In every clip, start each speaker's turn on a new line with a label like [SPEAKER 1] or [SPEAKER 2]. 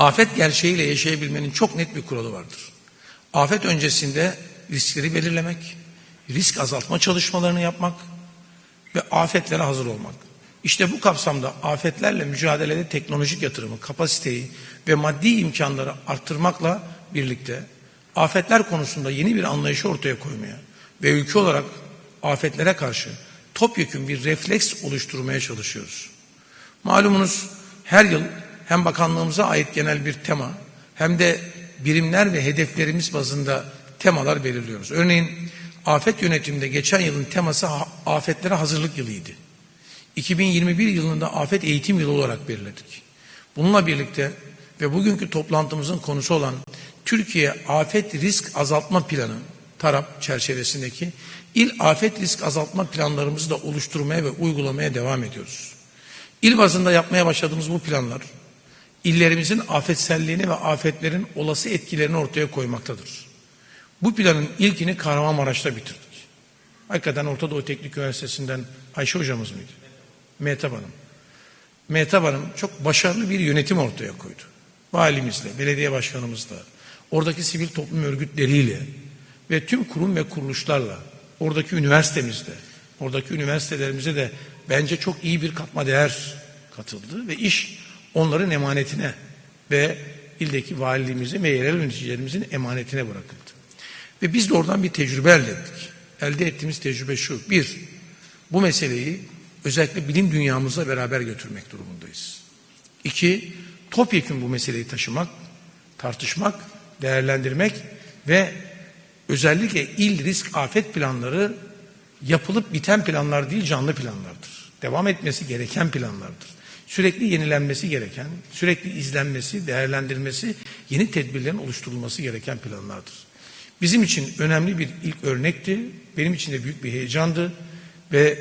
[SPEAKER 1] Afet gerçeğiyle yaşayabilmenin çok net bir kuralı vardır. Afet öncesinde riskleri belirlemek, risk azaltma çalışmalarını yapmak ve afetlere hazır olmak. İşte bu kapsamda afetlerle mücadelede teknolojik yatırımı, kapasiteyi ve maddi imkanları arttırmakla birlikte afetler konusunda yeni bir anlayışı ortaya koymaya ve ülke olarak afetlere karşı topyekün bir refleks oluşturmaya çalışıyoruz. Malumunuz her yıl hem bakanlığımıza ait genel bir tema hem de birimler ve hedeflerimiz bazında temalar belirliyoruz. Örneğin afet yönetiminde geçen yılın teması afetlere hazırlık yılıydı. 2021 yılında afet eğitim yılı olarak belirledik. Bununla birlikte ve bugünkü toplantımızın konusu olan Türkiye Afet Risk Azaltma Planı TARAP çerçevesindeki il afet risk azaltma planlarımızı da oluşturmaya ve uygulamaya devam ediyoruz. İl bazında yapmaya başladığımız bu planlar illerimizin afetselliğini ve afetlerin olası etkilerini ortaya koymaktadır. Bu planın ilkini Kahramanmaraş'ta bitirdik. Hakikaten Orta Doğu Teknik Üniversitesi'nden Ayşe hocamız mıydı? Mehtap Hanım. Mehtap Hanım çok başarılı bir yönetim ortaya koydu. Valimizle, belediye başkanımızla, oradaki sivil toplum örgütleriyle ve tüm kurum ve kuruluşlarla, oradaki üniversitemizde, oradaki üniversitelerimize de bence çok iyi bir katma değer katıldı ve iş onların emanetine ve ildeki valiliğimizin ve yerel yöneticilerimizin emanetine bırakıldı. Ve biz de oradan bir tecrübe elde ettik. Elde ettiğimiz tecrübe şu. Bir, bu meseleyi özellikle bilim dünyamızla beraber götürmek durumundayız. İki, topyekun bu meseleyi taşımak, tartışmak, değerlendirmek ve özellikle il risk afet planları yapılıp biten planlar değil canlı planlardır. Devam etmesi gereken planlardır. Sürekli yenilenmesi gereken, sürekli izlenmesi, değerlendirilmesi, yeni tedbirlerin oluşturulması gereken planlardır. Bizim için önemli bir ilk örnekti. Benim için de büyük bir heyecandı ve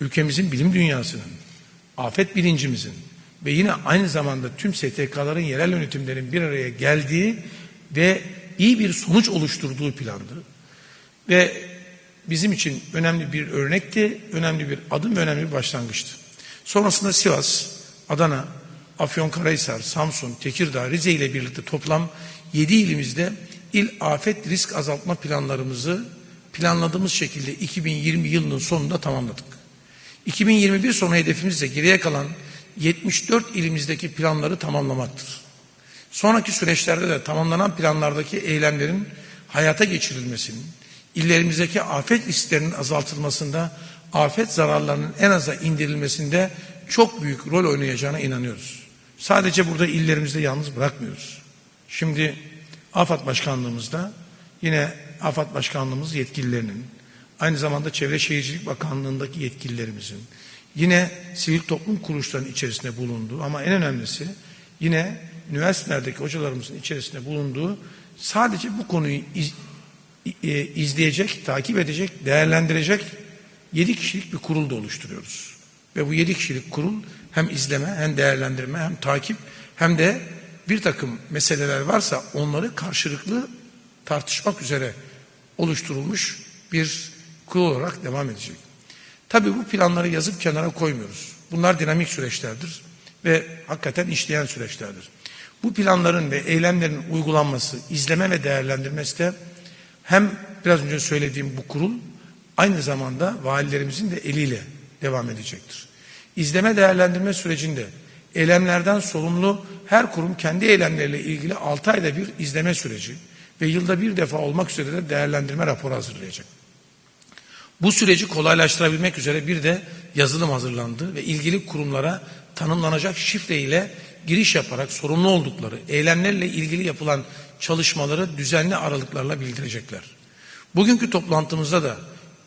[SPEAKER 1] ülkemizin bilim dünyasının, afet bilincimizin ve yine aynı zamanda tüm STK'ların yerel yönetimlerin bir araya geldiği ve iyi bir sonuç oluşturduğu plandı. Ve bizim için önemli bir örnekti, önemli bir adım ve önemli bir başlangıçtı. Sonrasında Sivas, Adana, Afyonkarahisar, Samsun, Tekirdağ, Rize ile birlikte toplam 7 ilimizde il afet risk azaltma planlarımızı planladığımız şekilde 2020 yılının sonunda tamamladık. 2021 sonu hedefimiz ise geriye kalan 74 ilimizdeki planları tamamlamaktır. Sonraki süreçlerde de tamamlanan planlardaki eylemlerin hayata geçirilmesinin, illerimizdeki afet risklerinin azaltılmasında, afet zararlarının en aza indirilmesinde çok büyük rol oynayacağına inanıyoruz. Sadece burada illerimizde yalnız bırakmıyoruz. Şimdi AFAD Başkanlığımızda yine AFAD Başkanlığımız yetkililerinin, aynı zamanda Çevre Şehircilik Bakanlığı'ndaki yetkililerimizin, yine sivil toplum kuruluşlarının içerisinde bulunduğu ama en önemlisi yine üniversitelerdeki hocalarımızın içerisinde bulunduğu sadece bu konuyu iz, e, izleyecek, takip edecek, değerlendirecek 7 kişilik bir kurul da oluşturuyoruz. Ve bu 7 kişilik kurul hem izleme hem değerlendirme hem takip hem de bir takım meseleler varsa onları karşılıklı tartışmak üzere oluşturulmuş bir kurul olarak devam edecek. Tabii bu planları yazıp kenara koymuyoruz. Bunlar dinamik süreçlerdir ve hakikaten işleyen süreçlerdir. Bu planların ve eylemlerin uygulanması, izleme ve değerlendirmesi de hem biraz önce söylediğim bu kurul aynı zamanda valilerimizin de eliyle devam edecektir. İzleme değerlendirme sürecinde eylemlerden sorumlu her kurum kendi eylemleriyle ilgili 6 ayda bir izleme süreci ve yılda bir defa olmak üzere de değerlendirme raporu hazırlayacak. Bu süreci kolaylaştırabilmek üzere bir de yazılım hazırlandı ve ilgili kurumlara tanımlanacak şifre ile giriş yaparak sorumlu oldukları eylemlerle ilgili yapılan çalışmaları düzenli aralıklarla bildirecekler. Bugünkü toplantımızda da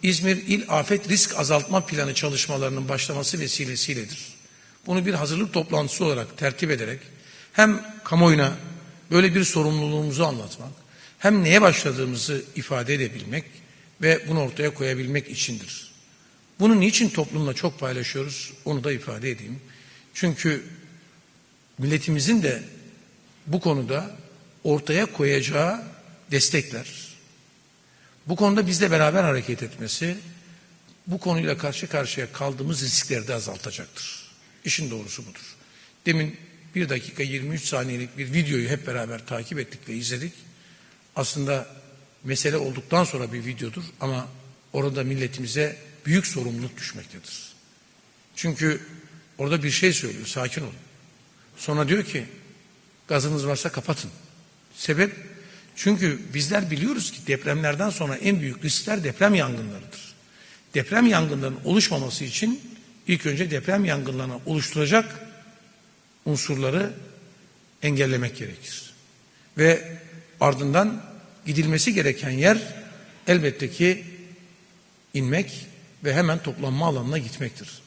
[SPEAKER 1] İzmir İl Afet Risk Azaltma Planı çalışmalarının başlaması vesilesiyledir. Bunu bir hazırlık toplantısı olarak tertip ederek hem kamuoyuna böyle bir sorumluluğumuzu anlatmak, hem neye başladığımızı ifade edebilmek ve bunu ortaya koyabilmek içindir. Bunu niçin toplumla çok paylaşıyoruz onu da ifade edeyim. Çünkü milletimizin de bu konuda ortaya koyacağı destekler, bu konuda bizle beraber hareket etmesi, bu konuyla karşı karşıya kaldığımız riskleri de azaltacaktır. İşin doğrusu budur. Demin 1 dakika 23 saniyelik bir videoyu hep beraber takip ettik ve izledik. Aslında mesele olduktan sonra bir videodur ama orada milletimize büyük sorumluluk düşmektedir. Çünkü orada bir şey söylüyor, sakin olun. Sonra diyor ki gazınız varsa kapatın. Sebep? Çünkü bizler biliyoruz ki depremlerden sonra en büyük riskler deprem yangınlarıdır. Deprem yangınlarının oluşmaması için ilk önce deprem yangınlarını oluşturacak unsurları engellemek gerekir. Ve ardından gidilmesi gereken yer elbette ki inmek ve hemen toplanma alanına gitmektir.